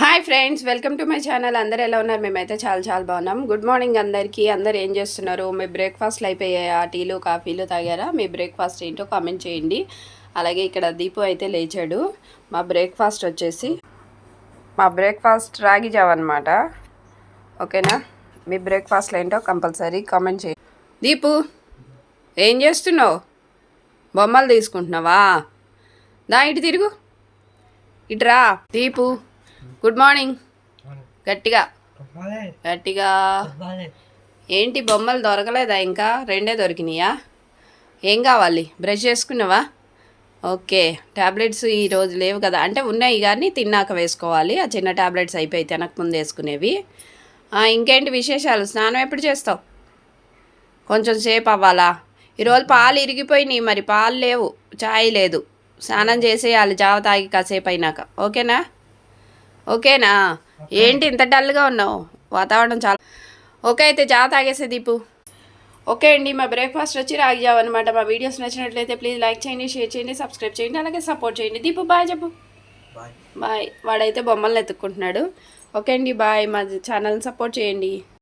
Hi friends welcome to my channel. అందరు ఎలా ఉన్నారు? మేమైతే చాలా చాలా బాగున్నాం. గుడ్ మార్నింగ్ అందరికీ. అందరు ఏం చేస్తున్నారు? మీ బ్రేక్ఫాస్ట్లు అయిపోయాయా? టీలు కాఫీలు తాగారా? మీ బ్రేక్ఫాస్ట్ ఏంటో కామెంట్ చేయండి. అలాగే ఇక్కడ దీపు అయితే లేచాడు. మా బ్రేక్ఫాస్ట్ వచ్చేసి మా బ్రేక్ఫాస్ట్ రాగి జావ అనమాట ఓకేనా? మీ బ్రేక్ఫాస్ట్లో ఏంటో కంపల్సరీ కామెంట్ చేయండి. దీపు ఏం చేస్తున్నావు? బొమ్మలు తీసుకుంటున్నావా? దా ఇటు తిరుగు. ఇటురా దీపు గుడ్ మార్నింగ్ గట్టిగా. గట్టిగా. ఏంటి బొమ్మలు దొరకలేదా ఇంకా? రెండే దొరికినాయా? ఏం కావాలి? బ్రష్ చేసుకున్నావా? ఓకే. ట్యాబ్లెట్స్ ఈ రోజు లేవు కదా. అంటే ఉన్నాయి కానీ తిన్నాక వేసుకోవాలి. ఆ చిన్న ట్యాబ్లెట్స్ అయిపోయి తినక ముందు వేసుకునేవి. ఇంకేంటి విశేషాలు? స్నానం ఎప్పుడు చేస్తావు? కొంచెం సేపు అవ్వాలా? ఈరోజు పాలు ఇరిగిపోయినాయి. మరి పాలు లేవు. చాయ్ లేదు. స్నానం చేసేయాలి. జావ తాగి కాసేపు అయినాక. ఓకేనా? ఓకేనా? ఏంటి ఇంత డల్గా ఉన్నావు? వాతావరణం చాలా ఓకే అయితే జావ తాగేసే దీపు. ఓకే అండి మా బ్రేక్ఫాస్ట్ వచ్చి రాగి జావ అనమాట మా వీడియోస్ నచ్చినట్లయితే ప్లీజ్ లైక్ చేయండి షేర్ చేయండి సబ్స్క్రైబ్ చేయండి అలాగే సపోర్ట్ చేయండి. దీపు బాయ్ చెప్పు. బాయ్. బాయ్. వాడైతే బొమ్మలను ఎత్తుక్కుంటున్నాడు. ఓకే అండి బాయ్. మా ఛానల్ని సపోర్ట్ చేయండి.